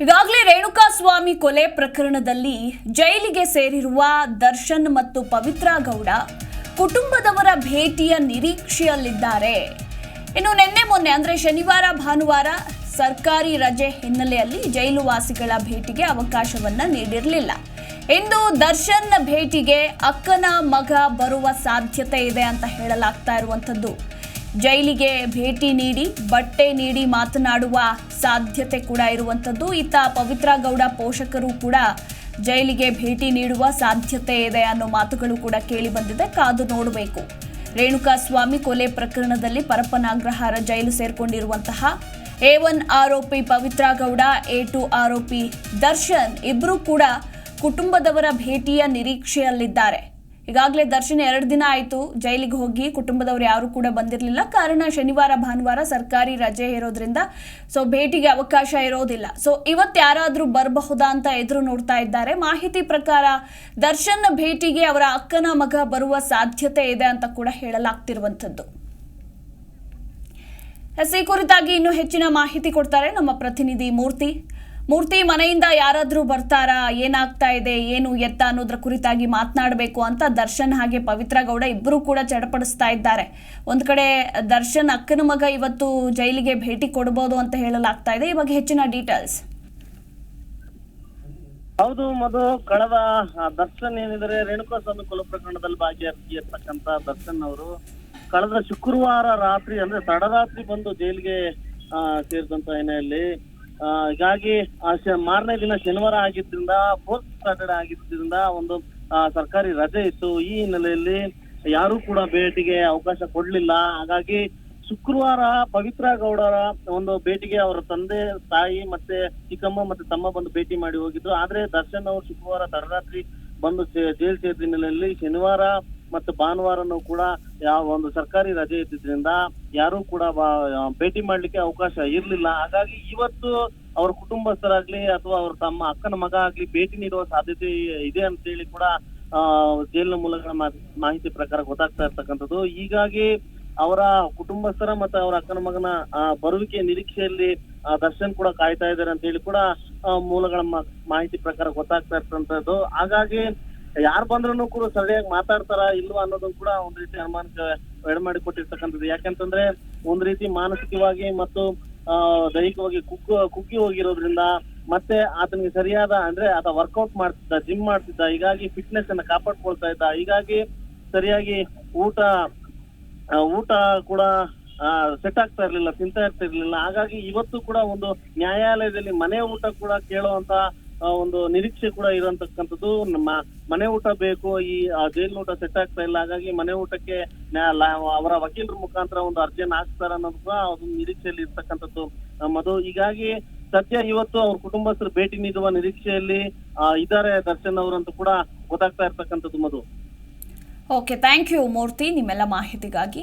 ಈಗಾಗಲೇ ರೇಣುಕಾಸ್ವಾಮಿ ಕೊಲೆ ಪ್ರಕರಣದಲ್ಲಿ ಜೈಲಿಗೆ ಸೇರಿರುವ ದರ್ಶನ್ ಮತ್ತು ಪವಿತ್ರ ಗೌಡ ಕುಟುಂಬದವರ ಭೇಟಿಯ ನಿರೀಕ್ಷೆಯಲ್ಲಿದ್ದಾರೆ. ಇನ್ನು ನಿನ್ನೆ ಮೊನ್ನೆ, ಅಂದ್ರೆ ಶನಿವಾರ, ಭಾನುವಾರ ಸರ್ಕಾರಿ ರಜೆ ಹಿನ್ನೆಲೆಯಲ್ಲಿ ಜೈಲು ವಾಸಿಗಳ ಭೇಟಿಗೆ ಅವಕಾಶವನ್ನ ನೀಡಿರಲಿಲ್ಲ. ಇಂದು ದರ್ಶನ್ ಭೇಟಿಗೆ ಅಕ್ಕನ ಮಗ ಬರುವ ಸಾಧ್ಯತೆ ಇದೆ ಅಂತ ಹೇಳಲಾಗ್ತಾ ಇರುವಂಥದ್ದು. ಜೈಲಿಗೆ ಭೇಟಿ ನೀಡಿ, ಬಟ್ಟೆ ನೀಡಿ ಮಾತನಾಡುವ ಸಾಧ್ಯತೆ ಕೂಡ ಇರುವಂಥದ್ದು. ಇತ್ತ ಪವಿತ್ರ ಗೌಡ ಪೋಷಕರು ಕೂಡ ಜೈಲಿಗೆ ಭೇಟಿ ನೀಡುವ ಸಾಧ್ಯತೆ ಇದೆ ಅನ್ನೋ ಮಾತುಗಳು ಕೂಡ ಕೇಳಿ ಬಂದಿದೆ. ಕಾದು ನೋಡಬೇಕು. ರೇಣುಕಾ ಸ್ವಾಮಿ ಕೊಲೆ ಪ್ರಕರಣದಲ್ಲಿ ಪರಪ್ಪನಾಗ್ರಹಾರ ಜೈಲು ಸೇರ್ಕೊಂಡಿರುವಂತಹ ಎ ಒನ್ ಆರೋಪಿ ಪವಿತ್ರ ಗೌಡ ಎ ಟು ಆರೋಪಿ ದರ್ಶನ್ ಇಬ್ಬರೂ ಕೂಡ ಕುಟುಂಬದವರ ಭೇಟಿಯ ನಿರೀಕ್ಷೆಯಲ್ಲಿದ್ದಾರೆ. ಈಗಾಗಲೇ ದರ್ಶನ್ ಎರಡು ದಿನ ಆಯಿತು. ಜೈಲಿಗೆ ಹೋಗಿ ಕುಟುಂಬದವರು ಯಾರು ಕೂಡ ಬಂದಿರಲಿಲ್ಲ. ಕಾರಣ ಶನಿವಾರ, ಭಾನುವಾರ ಸರ್ಕಾರಿ ರಜೆ ಇರೋದ್ರಿಂದ ಸೊ ಭೇಟಿಗೆ ಅವಕಾಶ ಇರೋದಿಲ್ಲ. ಸೊ ಇವತ್ತು ಯಾರಾದರೂ ಬರಬಹುದಾ ಅಂತ ಎದುರು ನೋಡ್ತಾ ಇದ್ದಾರೆ. ಮಾಹಿತಿ ಪ್ರಕಾರ ದರ್ಶನ್ ಭೇಟಿಗೆ ಅವರ ಅಕ್ಕನ ಮಗ ಬರುವ ಸಾಧ್ಯತೆ ಇದೆ ಅಂತ ಕೂಡ ಹೇಳಲಾಗ್ತಿರುವಂಥದ್ದು. ಈ ಕುರಿತಾಗಿ ಇನ್ನೂ ಹೆಚ್ಚಿನ ಮಾಹಿತಿ ಕೊಡ್ತಾರೆ ನಮ್ಮ ಪ್ರತಿನಿಧಿ ಮೂರ್ತಿ. ಮೂರ್ತಿ ಮನೆಯಿಂದ ಯಾರಾದರೂ ಬರ್ತಾರಾ? ಏನಾಗ್ತಾ ಇದೆ? ಏನು ಎತ್ತ ಅನ್ನೋದ್ರ ಕುರಿತಾಗಿ ಮಾತನಾಡಬೇಕು ಅಂತ ದರ್ಶನ್ ಹಾಗೆ ಪವಿತ್ರ ಗೌಡ ಇಬ್ಬರು ಕೂಡ ಚಡಪಡಿಸ್ತಾ ಇದ್ದಾರೆ. ಒಂದ್ ಕಡೆ ದರ್ಶನ್ ಅಕ್ಕನ ಮಗ ಇವತ್ತು ಜೈಲಿಗೆ ಭೇಟಿ ಕೊಡಬಹುದು ಅಂತ ಹೇಳಲಾಗ್ತಾ ಇದೆ. ಇವಾಗ ಹೆಚ್ಚಿನ ಡೀಟೇಲ್ಸ್. ಹೌದು ಮಧು, ಕಳೆದ ದರ್ಶನ್ ಏನಿದ್ರೆ ರೇಣುಕಾಸ್ವಾಮಿ ಕೊಲೆ ಪ್ರಕರಣದಲ್ಲಿ ಭಾಗಿಯಾಗಿರ್ತಕ್ಕಂತ ದರ್ಶನ್ ಅವರು ಕಳೆದ ಶುಕ್ರವಾರ ರಾತ್ರಿ, ಅಂದ್ರೆ ತಡರಾತ್ರಿ ಬಂದು ಜೈಲಿಗೆ ಸೇರಿದಂತ ಹಿನ್ನೆಲೆಯಲ್ಲಿ ಹೀಗಾಗಿ ಮಾರನೇ ದಿನ ಶನಿವಾರ ಆಗಿದ್ರಿಂದ ಫೋರ್ತ್ ಸ್ಯಾಟರ್ಡೆ ಆಗಿದ್ರಿಂದ ಒಂದು ಸರ್ಕಾರಿ ರಜೆ ಇತ್ತು. ಈ ಹಿನ್ನೆಲೆಯಲ್ಲಿ ಯಾರು ಕೂಡ ಭೇಟಿಗೆ ಅವಕಾಶ ಕೊಡ್ಲಿಲ್ಲ. ಹಾಗಾಗಿ ಶುಕ್ರವಾರ ಪವಿತ್ರ ಗೌಡರ ಒಂದು ಭೇಟಿಗೆ ಅವರ ತಂದೆ, ತಾಯಿ ಮತ್ತೆ ಚಿಕ್ಕಮ್ಮ ಮತ್ತೆ ತಮ್ಮ ಬಂದು ಭೇಟಿ ಮಾಡಿ ಹೋಗಿದ್ರು ಆದ್ರೆ ದರ್ಶನ್ ಅವರು ಶುಕ್ರವಾರ ತಡರಾತ್ರಿ ಬಂದು ಜೈಲ್ ಸೇರಿದ ಹಿನ್ನೆಲೆಯಲ್ಲಿ ಶನಿವಾರ ಮತ್ತು ಭಾನುವಾರನೂ ಕೂಡ ಯಾವ ಒಂದು ಸರ್ಕಾರಿ ರಜೆ ಇದ್ದಿದ್ರಿಂದ ಯಾರು ಕೂಡ ಭೇಟಿ ಮಾಡ್ಲಿಕ್ಕೆ ಅವಕಾಶ ಇರ್ಲಿಲ್ಲ. ಹಾಗಾಗಿ ಇವತ್ತು ಅವ್ರ ಕುಟುಂಬಸ್ಥರಾಗ್ಲಿ ಅಥವಾ ಅವ್ರ ತಮ್ಮ ಅಕ್ಕನ ಮಗ ಆಗ್ಲಿ ಭೇಟಿ ನೀಡುವ ಸಾಧ್ಯತೆ ಇದೆ ಅಂತ ಹೇಳಿ ಕೂಡ ಜೈಲಿನ ಮೂಲಗಳ ಮಾಹಿತಿ ಪ್ರಕಾರ ಗೊತ್ತಾಗ್ತಾ ಇರ್ತಕ್ಕಂಥದ್ದು. ಹೀಗಾಗಿ ಅವರ ಕುಟುಂಬಸ್ಥರ ಮತ್ತೆ ಅವರ ಅಕ್ಕನ ಮಗನ ಬರುವಿಕೆ ನಿರೀಕ್ಷೆಯಲ್ಲಿ ದರ್ಶನ್ ಕೂಡ ಕಾಯ್ತಾ ಇದ್ದಾರೆ ಅಂತ ಹೇಳಿ ಕೂಡ ಮೂಲಗಳ ಮಾಹಿತಿ ಪ್ರಕಾರ ಗೊತ್ತಾಗ್ತಾ ಇರ್ತಂತದ್ದು ಹಾಗಾಗಿ ಯಾರು ಬಂದ್ರು ಕೂಡ ಸರಿಯಾಗಿ ಮಾತಾಡ್ತಾರ ಇಲ್ವಾ ಅನ್ನೋದು ಕೂಡ ಒಂದ್ ರೀತಿ ಅನುಮಾನಕ್ಕೆ ಎಡ ಮಾಡಿ ಕೊಟ್ಟಿರ್ತಕ್ಕಂಥದ್ದು. ಯಾಕಂತಂದ್ರೆ ಒಂದ್ ರೀತಿ ಮಾನಸಿಕವಾಗಿ ಮತ್ತು ಆ, ದೈಹಿಕವಾಗಿ ಕುಗ್ಗು ಕುಗ್ಗಿ ಹೋಗಿರೋದ್ರಿಂದ ಮತ್ತೆ ಆತನಿಗೆ ಸರಿಯಾದ ಅಂದ್ರೆ ಆತ ವರ್ಕೌಟ್ ಮಾಡ್ತಿದ್ದ ಜಿಮ್ ಮಾಡ್ತಿದ್ದ ಹೀಗಾಗಿ ಫಿಟ್ನೆಸ್ ಅನ್ನ ಕಾಪಾಡ್ಕೊಳ್ತಾ ಇದ್ದ ಹೀಗಾಗಿ ಸರಿಯಾಗಿ ಊಟ ಊಟ ಕೂಡ ಸೆಟ್ ಆಗ್ತಾ ಇರ್ಲಿಲ್ಲ ತಿಂತಾ ಇರ್ತಿರ್ಲಿಲ್ಲ. ಹಾಗಾಗಿ ಇವತ್ತು ಕೂಡ ಒಂದು ನ್ಯಾಯಾಲಯದಲ್ಲಿ ಮನೆ ಊಟ ಕೂಡ ಕೇಳುವಂತ ಒಂದು ನಿರೀಕ್ಷೆ ಕೂಡ ಇರೋಂತಕ್ಕಂಥದ್ದು ನಮ್ಮ ಮನೆ ಊಟ ಬೇಕು ಈ ಆ, ಜೈಲಿನ ಊಟ ಸೆಟ್ ಆಗ್ತಾ ಇಲ್ಲ ಹಾಗಾಗಿ ಮನೆ ಊಟಕ್ಕೆ ಅವರ ವಕೀಲರ ಮುಖಾಂತರ ಒಂದು ಅರ್ಜಿಯನ್ನು ಹಾಕ್ತಾರ ಅನ್ನೋದು ಕೂಡ ಒಂದು ನಿರೀಕ್ಷೆಯಲ್ಲಿ ಇರ್ತಕ್ಕಂಥದ್ದು. ನಮ್ಮದು ಹೀಗಾಗಿ ಸದ್ಯ ಇವತ್ತು ಅವ್ರ ಕುಟುಂಬಸ್ಥರು ಭೇಟಿ ನೀಡುವ ನಿರೀಕ್ಷೆಯಲ್ಲಿ ಆ, ಇದ್ದಾರೆ ದರ್ಶನ್ ಅವರಂತೂ ಕೂಡ ಗೊತ್ತಾಗ್ತಾ ಇರ್ತಕ್ಕಂಥದ್ದು Madhu. Okay thank you Murthy ನಿಮ್ಮೆಲ್ಲ ಮಾಹಿತಿಗಾಗಿ.